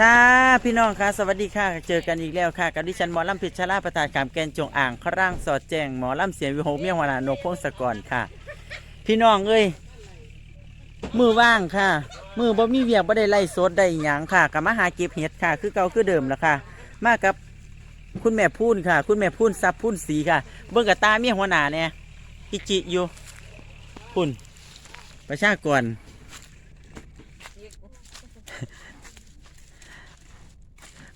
ค่ะพี่น้องค่ะสวัสดีค่ะ เจอกันอีกแล้วค่ะ กับดิฉันหมอลำพิชชลาประธานกามแกนจงอ่างคร่างสอดแจงหมอลำเสียงวิโหเมียงวานาโนพงศกรค่ะ พี่น้องเอ้ยมือว่างค่ะ มือบ่มีเวียงบ่ได้ไล่สดได้หยังค่ะกับมาหาเก็บเห็ดค่ะ คือเก่าคือเดิมละค่ะ มากับคุณแม่พูนค่ะ คุณแม่พูนซับพูนสีค่ะ เบิ่งกับตาเมียหัวหน้าเนี่ยอิจิอยู่พูนประชากร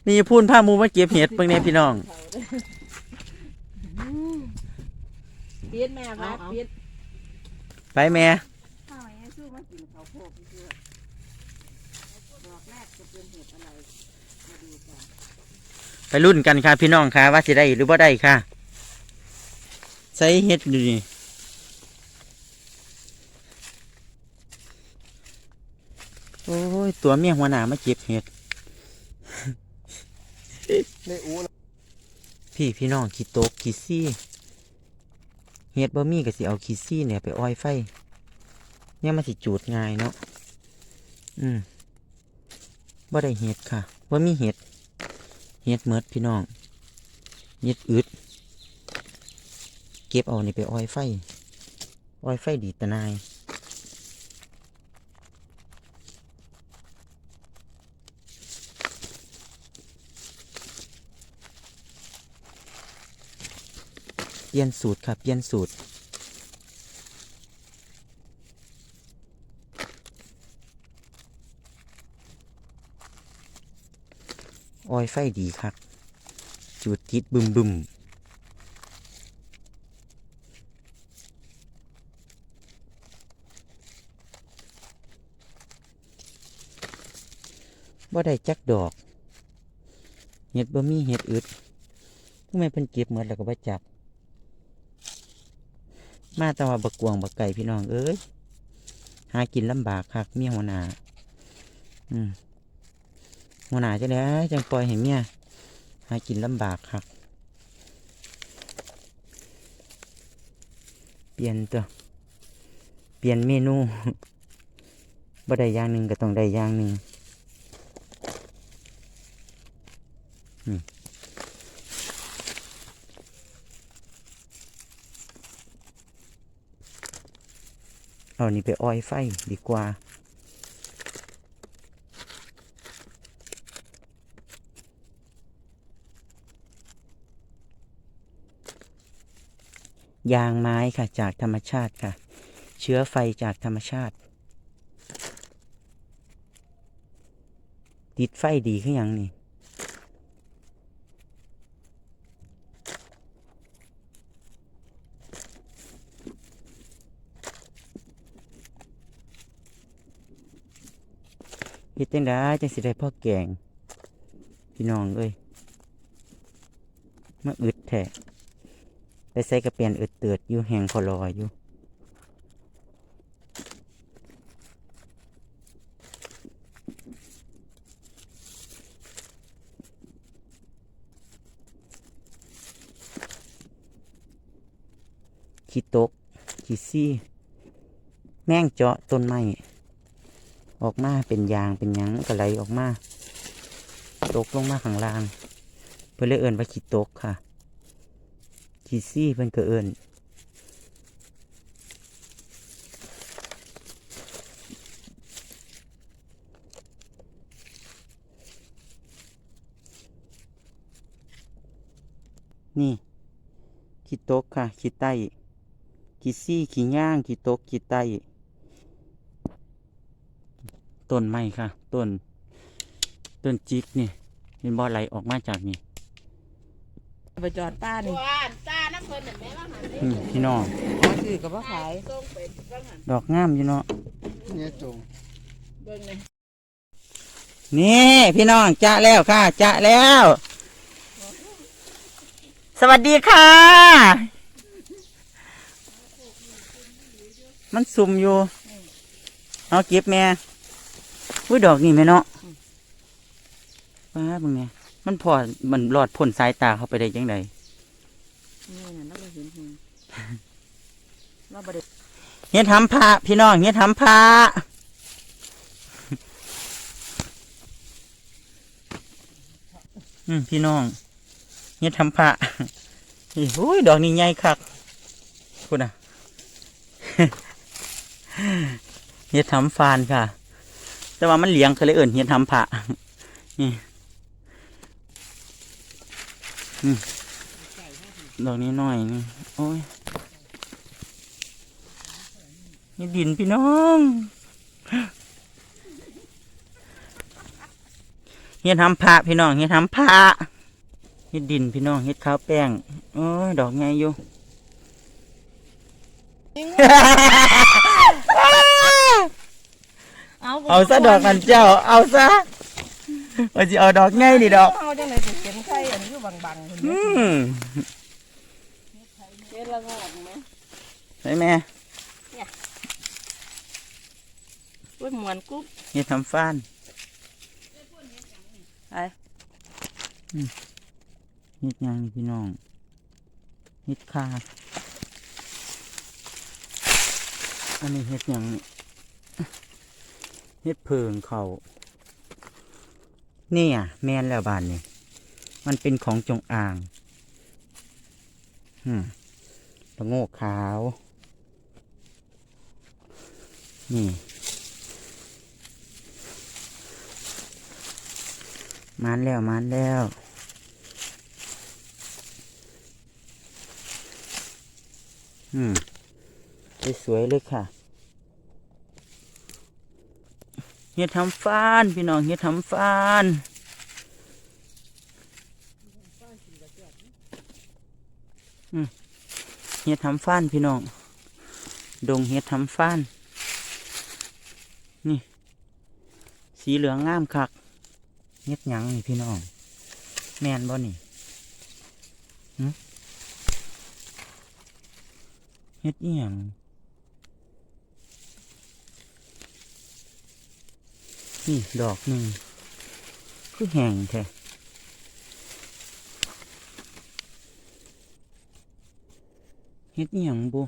นี่พูนผ้ามูมาเก็บเห็ดเบิ่งเนี่ยพี่น้องเปียดแม่ครับเปียดไปแม่ข้าวไอ้สู้มากินข้าวโพดเพื่อดอกแรกจะเป็นเห็ดอะไรมาดูกันไปรุ่นกันค่ะพี่น้องค่ะว่าสิได้หรือว่าได้ค่ะใส่เห็ดดูนี่โอ้ยตัวเมียหัวหน้ามาเก็บเห็ด ในอูนะพี่พี่น้องขี้โตกขี้ซี่เห็ดบ่มีก็สิเอาขี้ซี่เนี่ยไปอ้อยไฟเนี่ยมันสิจูดง่ายเนาะอืมบ่ได้เห็ดค่ะบ่มีเห็ดเห็ดเมดพี่น้องเห็ดอึด เก็บเอานี่ไปอ้อยไฟ อ้อยไฟดีตะนาย เปลี่ยนสูตรครับเปลี่ยนสูตร ออยไฟดีครับ จุดติดบึมบึมบ่ได้จักดอก เห็ดบ่มีเห็ดอึดทำไมเพิ่นเก็บหมดแล้วก็บ่จับ มาแต่ว่าบักกวงบักไก่พี่น้องเอ้ยหากินลำบากคักเมียหัวหน้าอืมหัวหน้าจะได้จังปล่อยให้เมียหากินลำบากคักเปลี่ยนตัวเปลี่ยนเมนูบ่ได้อย่างหนึ่งก็ต้องได้อย่างหนึ่งอืม เอานี่ไปอ้อยไฟดีกว่า ยางไม้ค่ะจากธรรมชาติค่ะ เชื้อไฟจากธรรมชาติ ติดไฟดีขึ้นยังนี่ ฮ็ดจังได้จังสิได้พ่อแกง พี่น้องเอ้ยมาอึดแท้ไปใส่กระเปียนอึดเตือดอยู่แหงคอลอยอยู่ขี้ตกขี้ซี่ แม่งเจาะต้นไม้ ออกมาเป็นยางเป็นยังก็ไหลออกมาตกลงมาข้างล่าง เพื่อเลยเอินว่าขี้ตกค่ะขี้ซี่เพิ่นก็เอินนี่ขี้ตกค่ะขี้ไต้ขี้ซี่ขี้ย่างขี้ตกขี้ไต้ ต้นไม้ค่ะ ต้น ต้นจิกนี่เป็นบ่อไหลออกมาจากนี่ไปจอดป้านี่ว่าตาน้ำเพิ่นน่ะแม่ว่าหันเด้นี่พี่น้องขอซื้อกับว่าขายส่งไปว่าหันดอกงามอยู่เนาะเนี่ยจงเบิ่งเลยนี่พี่น้องจะแล้วค่ะจะแล้ว สวัสดีค่ะ มันซุ่มอยู่เอาเก็บแม่ อุ้ยดอกนี่แม่เนาะว้าเบึงเนี่ยมันพอมันหลอดพ่นสายตาเข้าไปได้ยังไงนี่น่ะเราไปเห็นเห็นเราบริเฮ็ดทำพระพี่น้องเฮ็ดทำพระอืมพี่น้องเฮ็ดทำพระนี่โอ้ยดอกนี้ใหญ่คักคุณอะเฮ็ดทำฟานค่ะ แต่ว่ามันเลี้ยงเขาเลยเอิ่นเฮ็ดทำพระนี่ดอกนี้หน่อยนี่โอ้ยนี่ดินพี่น้องเฮ็ดทำพระพี่น้องเฮ็ดทำพระเฮ็ดดินพี่น้องเฮ็ดข้าวแป้งโอ้ยดอกใหญ่อยู่ เอาเอาซะดอกกันเจ้า เอาซะว่าจะเอาดอกไงนี่ดอกเอาจังเลยสิเห็นไข่อันนี้อยู่บังๆคนอืนี้มเฮ็ดละงอกไหมใช่ไหมอุ้ยหมวนกุ๊บเฮ็ดทำฟ้านไอ้เฮ็ดหยังนี่พี่น้องเฮ็ดคาดอันนี้เฮ็ดหยังนี่ เฮ็ดเพิงเขาเนี่ยแม่นแล้วบานนี่มันเป็นของจงอางอืมตะโงกขาว นี่มานแล้วมานแล้วอืมสวยๆเลยค่ะ เฮ็ดทำฟานพี่น้องเฮ็ดทำฟานเฮ็ดทำฟานพี่น้อง ดงเฮ็ดทำฟานนี่ สีเหลืองงามคักเฮ็ดหยังนี่พี่น้อง แม่นบ่นี่เฮ็ดอีหยัง นี่ดอกหนึ่งคือแห้งแท้เฮ็ดอีหยังบ่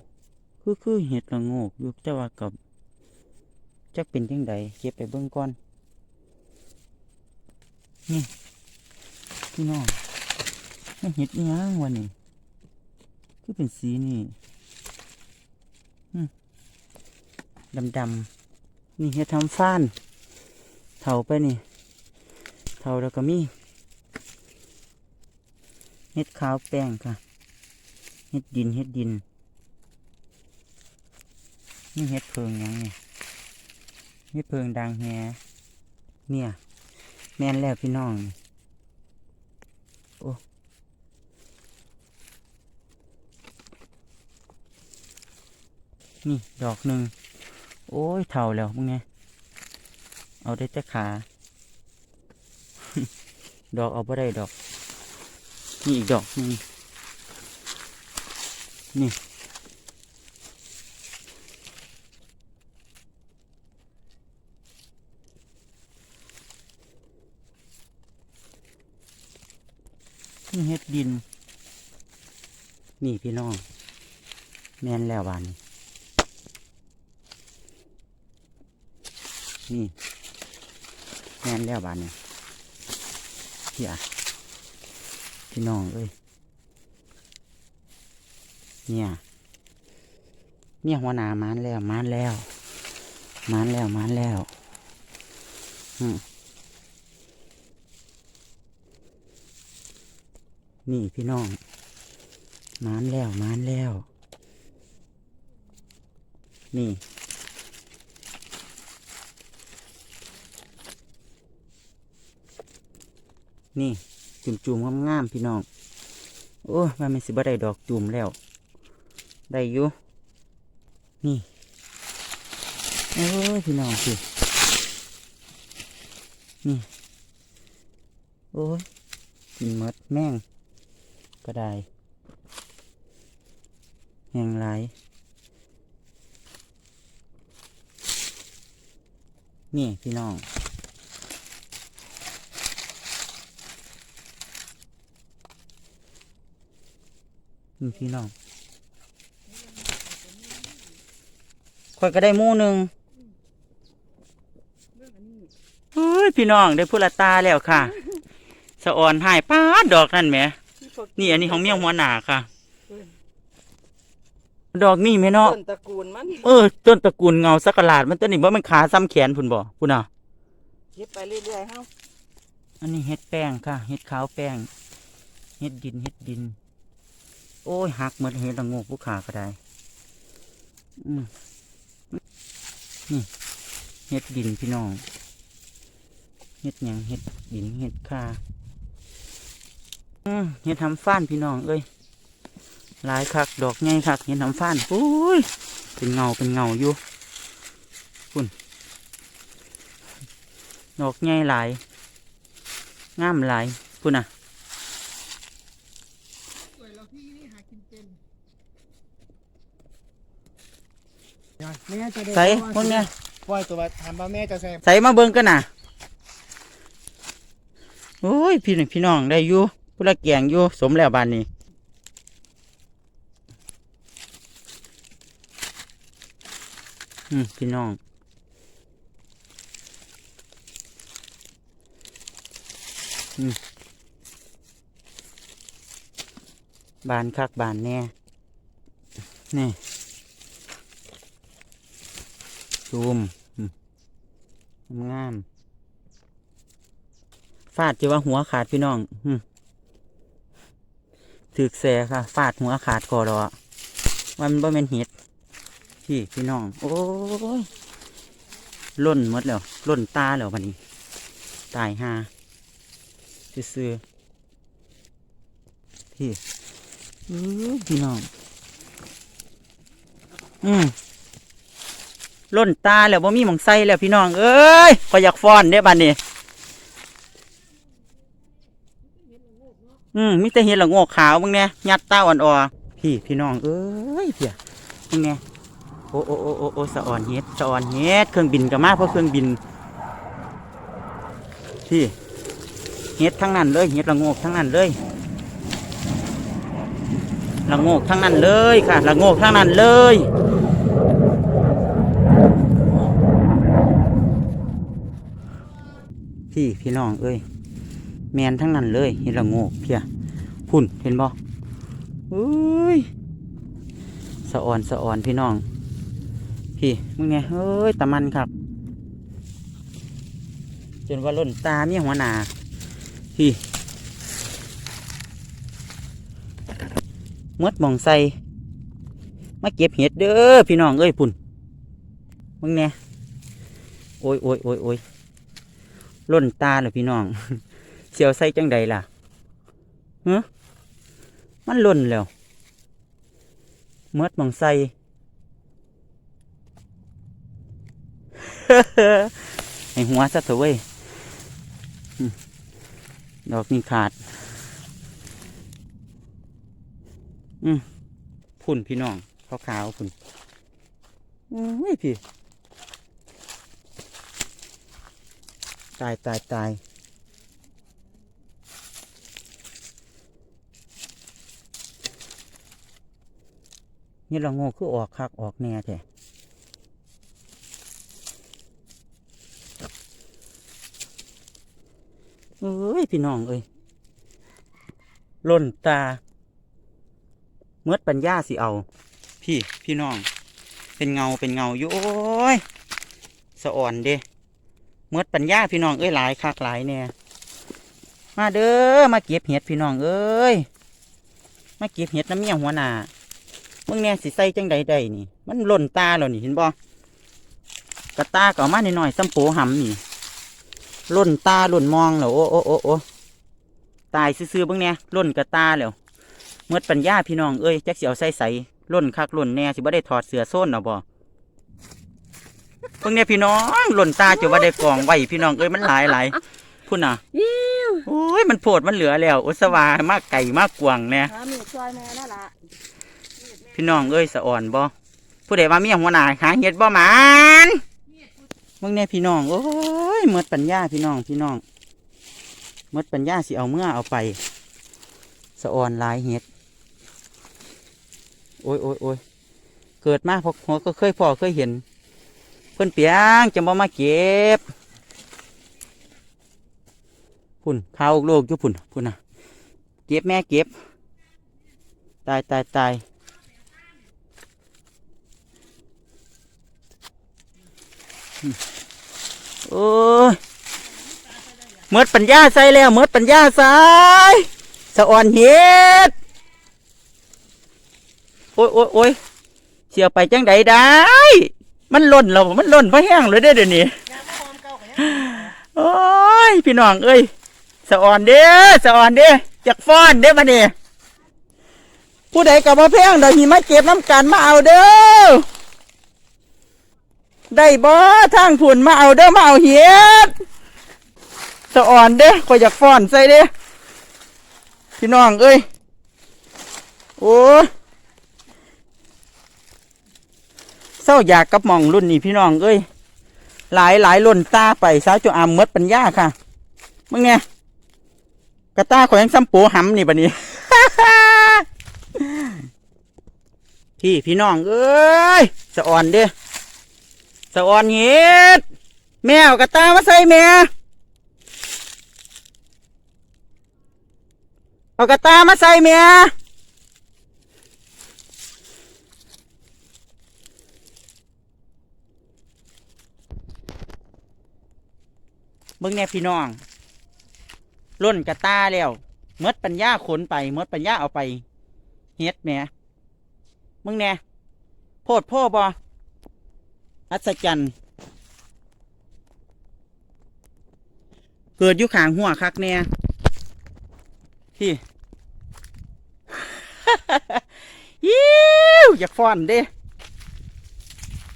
คือคือเฮ็ดละโงกอยู่แต่ว่ากับจักเป็นจังใดเก็บไปเบิ่งก่อนพี่น้องเห็ดอิหยังวะนี่คือเป็นสีนี่ดำดำนี่เห็ดทำฟ้าน เถาไปนี่เถาแล้วก็มีเห็ดขาวแป้งค่ะเห็ดดินเห็ดดินนี่เห็ดเพิงยังเนี่เห็ดเพิงดังแฮเนี่ย แม่นแล้วพี่น้องโอ้นี่ดอกหนึ่งโอ้ยเท่าแล้วมึงไง เอาได้แต่ขา ดอกเอาไ่ได้ดอก นี่อีกดอกนึงนี่ นี่เฮ็ดดิน นี่พี่น้อง แม่นแล้วบานนี่ แม่นแล้วบานเนี้เฮียพี่น้องเอ้ยเนี่ยเนี่ยหัวหนามานแล้วมานแล้วมานแล้วมานแล้ว อืมนี่พี่น้องมานแล้วมานแล้ว นี่ นี่จุ่มจุ่มๆงามๆพี่น้อง โอ้ว่ามันสิบ่ได้ดอกจุ่มแล้ว ได้อยู่นี่โอ้ยพี่น้องสินี่ โอ้ยกินมดแม่งก็ได้แหงไรนี่พี่น้อง พี่น้องค่อยก็ได้หมู่หนึ่งเฮ้ยพี่น้องได้พุละตาแล้วค่ะ สะออนหายป้าดดอกนั่นแหมนี่อันนี้ของเมียหัวหนาค่ะ ดอกนี่แม่เนาะต้นตระกูลมันเออต้นตระกูลเงาสักหลาดมันต้นนี่ว่ามันขาซ้ำแขนพุ่นบ่พุ่นอะเก็บไปเรื่อยๆเฮาอันนี้เฮ็ดแป้งค่ะ เฮ็ดขาวแป้ง เฮ็ดดิน เฮ็ดดิน โอ้ยหักหมดเฮ็ดละโงกผู้ขาก็ได้นี่เฮ็ดดินพี่น้องเฮ็ดยังเฮ็ดดินเฮ็ดคาเฮ็ดทำฟ้านพี่น้องเอ้ยหลายคักดอกใหญ่คักเฮ็ดทำฟ้านโอ้ยเป็นเงาเป็นเงาอยู่พุ่นดอกใหญ่หลายงามหลายพุ่นน่ะ แม่จะได้ ใส่พวกเนี้ยปล่อยตัวถามว่าแม่จะใส่ใส่มาเบิ่งกันน่ะโอ้ยพี่น้องพี่น้องได้อยู่พุละเกียงอยู่สมแล้วบานนี้อืมพี่น้องอืมบานคักบานแน่นี่ ซูมงาม ฟาดจะว่าหัวขาดพี่น้องถึกแสค่ะ ฟาดหัวขาดคอรอว่ามันบ่เป็นเห็ดพี่พี่น้อง โอ้ยล่นหมดแล้วล่นตาแล้ววันนี้ ตายห่าซื่อพี่พี่น้อง อืม ล่นตาแล้วบ่มีหมองใส่แล้วพี่น้อง เอ้ยก็อยากฟ้อนเด้บัดนี้ อืมมีแต่เห็ดละโงกขาวมึงเนี่ยยัดตาอ่อนออพี่พี่น้อง เอ้ยเพียมึงเนี่ยโอ้โอ้โอ้โอ้โอ้สะอ่อนเฮ็ดสะอ่อนเฮ็ดเครื่องบินก็มาเพราะเครื่องบิน พี่เฮ็ดทั้งนั้นเลยเฮ็ดละโงกทั้งนั้นเลยละโงกทั้งนั้นเลยค่ะละโงกทั้งนั้นเลย พี่พี่น้องเอ้ยแมนทั้งนั้นเลยเห็นละโงกเพียพุ่นเห็นบ่อุ้ยสะอ่อนสะอ่อนพี่น้อง พี่มึงไงเฮ้ยตะมันครับ จนว่าล้นตาเมียหัวหนาพี่มดมองใส่มาเก็บเห็ดเด้อพี่น้องเอ้ยพุ่นมึงเนี่ยโอ้ยโอ้ยโอ้ยโอ้ย ล่นตาเลยพี่น้อง เสียวใส่จังใดล่ะฮะมันล่นแล้วเมื่อมองใส่ให้หัวซะเถอะเว้ยดอกนี่ขาด อืมพุ่นพี่น้องขาวๆพุ่นอุ้ยพี่ ตายตายตายนี่เราโง่คือออกคักออกแน่แท้เอ้ย พี่น้องเอ้ยล่นตาเมื่อปัญญาสิเอา พี่พี่น้อง เป็นเงาเป็นเงาอยู่ โอ้ย สะอ่อนเด้ เมื่อปัญญาพี่น้องเอ้ยหลายคักหลายแน่มาเด้อมาเก็บเห็ดพี่น้องเอ้ยมาเก็บเห็ดน้ำเมี่ยหัวหน้ามึงเนี่ยสิใส่จังใดใดนี่ มันหล่นตาแล้วนี่เห็นบ่กระตาก็เอามาหน่อยๆซ้ำโปหำนี่หล่นตาหล่นมองแล้วโอ้โอ้โอ้โอ้ตายซื่อๆเบิ่งเนี่ยหล่นกระตาแล้วเมื่อปัญญาพี่น้องเอ้ยแจักสิเอาใส่ใส่หล่นคักหล่นแน่สิบ่ได้ถอดเสื้อโซนเอบ่ เพิ่งเนี่ยพี่น้องหล่นตาจะว่าได้กองไว้พี่น้องเอ้ยมันหลายหลายพุ่นน่ะโอ้ยมันโผดมันเหลือแล้วอุสวามากไก่มากกวางเนี่ยหามีดซอยแม่นั่นล่ะพี่น้องเอ้ยสะอ่อนบ่ผู้ใดว่าเมียหัวหน้าหาเห็ดบ่หมันเมื่อเนี่ยพี่น้องโอ้ยหมดปัญญาพี่น้องพี่น้องหมดปัญญาสิเอาเมื่อเอาไป สะอ่อนหลายเห็ดโอ้ยโอ้ยโอ้ยเกิดมาพอหัวก็เคยพอเคยเห็น เพื่อนเปียงจะบ่มาเก็บพุ่นข้าวโลกอยู่พุ่นพุ่นนะเก็บแม่เก็บ ตายตายตายโอ้ยเมดปัญญาใส่แล้วเมดปัญญาใส่สะอ่อนเฮ็ดโอ้ยโอ้ยโอ้ยเสียไปจังใดได้ มันล่นเรามันล่นเพราะแห้งเลยได้เดี๋ยวนี้โอ้ยพี่น้องเอ้ยสะอ่อนเด้อสะอ่อนเด้อจากฟ้อนเด้อมาเนี่ยผู้ใดกับมาแพงเดี๋ยวมีมาเก็บน้ำกันมาเอาเด้อได้บ่ทางผุนมาเอาเด้อมาเอาเฮ็ดสะอ่อนเด้อคอยอยากฟ้อนใส่เด้อพี่น้องเอ้ยโอ้ย เศร้าอยากกับมองรุ่นนี่พี่น้องเอ้ยหลายหลายล่นตาไปสาวจุอามเมดปัญญาค่ะมึงเนี่ยกระตาขอยยังซ้ำปูหำนี่ปะนี้พี่พี่น้องเอ้ยสะอ่อนเด้อสะอ่อนเฮ็ดแมวกระตามาใส่แม่เอากระตามาใส่แม่ บิ่งแน่พี่น้องล้นกระตาแล้วเมดปัญญาขนไปเมดปัญญาเอาไปเฮ็ดแหมมึงแน่โพดพ่อบออัศจรรย์เกิดอยู่ขางหัวคักแน่พี่ยิวอยากฟ้อนเด้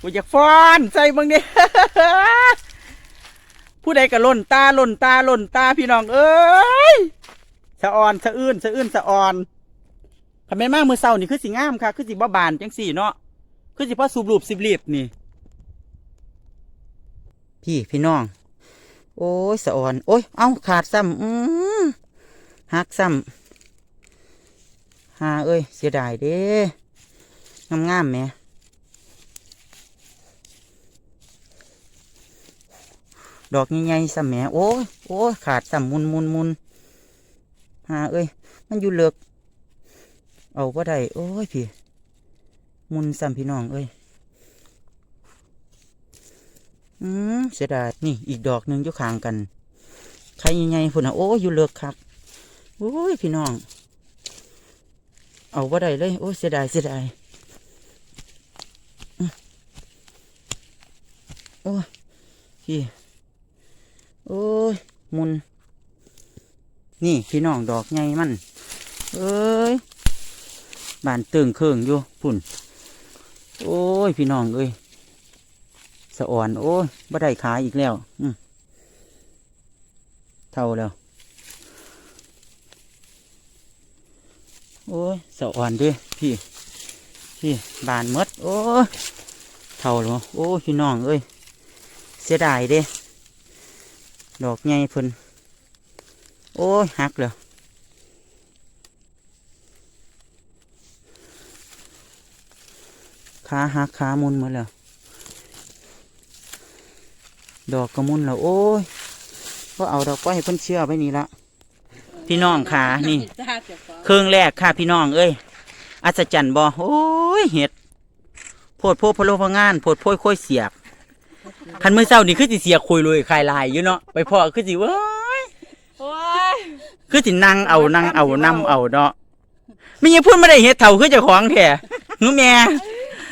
กูอยากฟ้อน ใส่มึงเด้ ผู้ใดก็ล่นตาล่นตาล่นตาพี่น้องเอ้ยสะออนสะอื้นสะอื้นสะออนคำแม่นมากมือเศร้านี่คือสิงามค่ะ คือสิบ่บานจังสี่เนาะคือสิพ่อสูบรูปสิบรีบนี่ พี่พี่น้อง โอ้ยสะออนโอ้ยเอ้าขาดซ้ำอืมหักซ้ำหาเอ้ยเสียดายเด้งามงามๆแหม ดอกใหญ่ๆซ้ำแหมโอ้ยโอ้ยขาดซ้ำมุนมุนมุนหาเอ้ย มันอยู่เลิกเอาก็ได้ โอ้ยพี่ มุนซ้ำพี่น้องเอ้ย อืมเสียดาย นี่อีกดอกหนึ่งอยู่ข้างกัน ใครใหญ่ๆพุ่นอะโอ้ยอยู่เลิกคักโอ้ยพี่น้อง เอาก็ได้เลย โอ้ยเสียดายเสียดายโอ้ยพี่ โอ้ยมุน นี่พี่น้องดอกใหญ่มัน เอ้ยบานตึงเครื่องอยู่พุ่น โอ้ยพี่น้องเอ้ยสะอ่อน โอ้ยบ่ได้ขายอีกแล้ว อืเท่าแล้ว โอ้ยสะอ่อนเดิพี่ พี่บานมด โอ้ยเท่าแล้วโอ้ยพี่น้องเอ้ยเสียดายเด้ ดอกใหญ่เพิ่นโอ้ยหักเลยขาหักขามุนหมาแล้ว ดอกก็มุนแล้วโอ้ยก็เอาดอกก็ให้เพิ่นเชื่อไปนี่ละพี่น้องขานี่จ้าเจ้าของเครื่องแรกค่ะพี่น้องเอ้ยอัศจรรย์บ่โอ้ยเห็ดโพดโพดพะโลพะงานโพดโพดค่อยเสียบ คันมือเศร้านี่คือสิเสียคุยเลยคลายลายอยู่เนาะไปพอคือสิเว้ยโอ้ยคือสินั่งเอานั่งเอานำเอาเนาะไม่ยังพูดไม่ได้เฮ็ดเท่าคือเจ้าของแท้หนูแม่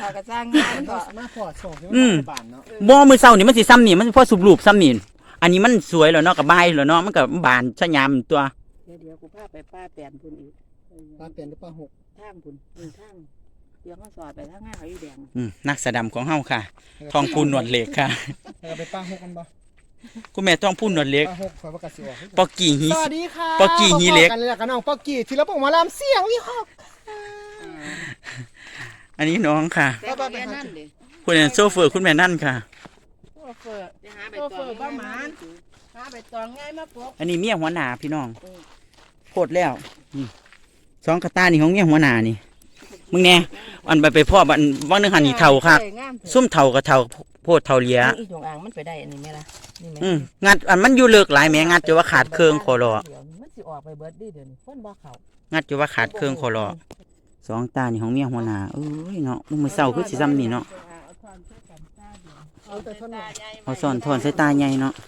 ขอกระจ้างงานก็มาพอดส่งที่อืมบ้านเนาะบ่มือเศร้านี่มันสิซ้ำนี่มันพอสุบรูปซ้ำนี่อันนี้มันสวยแล้วเนาะกับบายแล้วเนาะมันกับบานชะยามตัว เดี๋ยวเดี๋ยวกูพาไปป้าแปลนพุ่นอีกเออป้าเปลี่ยนหรือป้าหกทางพุ่นหนึ่งทาง เดี๋ยวเขาสอดไปทางหน้าเขาอยู่แดงอืมนักสะดำของเฮาค่ะ ทองพูนหนวดเหล็กค่ะ แล้วก็ไปป้าหกกันบ่คุณแม่ทองพูนหนวดเหล็กป้าหกขอประกาศสิออกปอกกี่ฮีสวัสดีค่ะปอกกี้ฮีเล็กพบกันเลยล่ะกันน้องปอกกี้ทีละปองหมาลามเสียงวิหอกอันนี้น้องค่ะแต่ก็เรียนนั่นเลยคุณแม่โซเฟอร์คุณแม่นั่นค่ะโซเฟอร์จะหาใบตองบ้ามันหาใบตองง่ายมาปกอันนี้เมียหัวหน้าพี่น้องอืมโคตรแล้วนี่สองกระตานี่ของเมียหัวหน้านี่ มึงแน่อันไปไปพ่อบันวันหนึงหันนี่เท่าครับสวยงามเถอะซุ่มเท่ากับเท่าโพดเท่าเหลียอีจงอ่างมันไปได้อันนี้ไหมล่ะนี่ไหมอืมงัดอันมันอยู่เลิกหลายแหม่งัดจะว่าขาดเครื่องคอรอเดี๋ยวมันสิออกไปเบิดดิเดี๋ยวนี้คนบ่เขางัดจะว่าขาดเครื่องคอรอสองตานี่ของเมียหัวหน้าเอ้ยเนาะมึงมือเศร้าคือสิซ้ำนี่เนาะเอาทอนใส่กันตาเดียวเอาแต่ท่อนเอาซ่อนทอนใส่ตาใหญ่เนาะเอ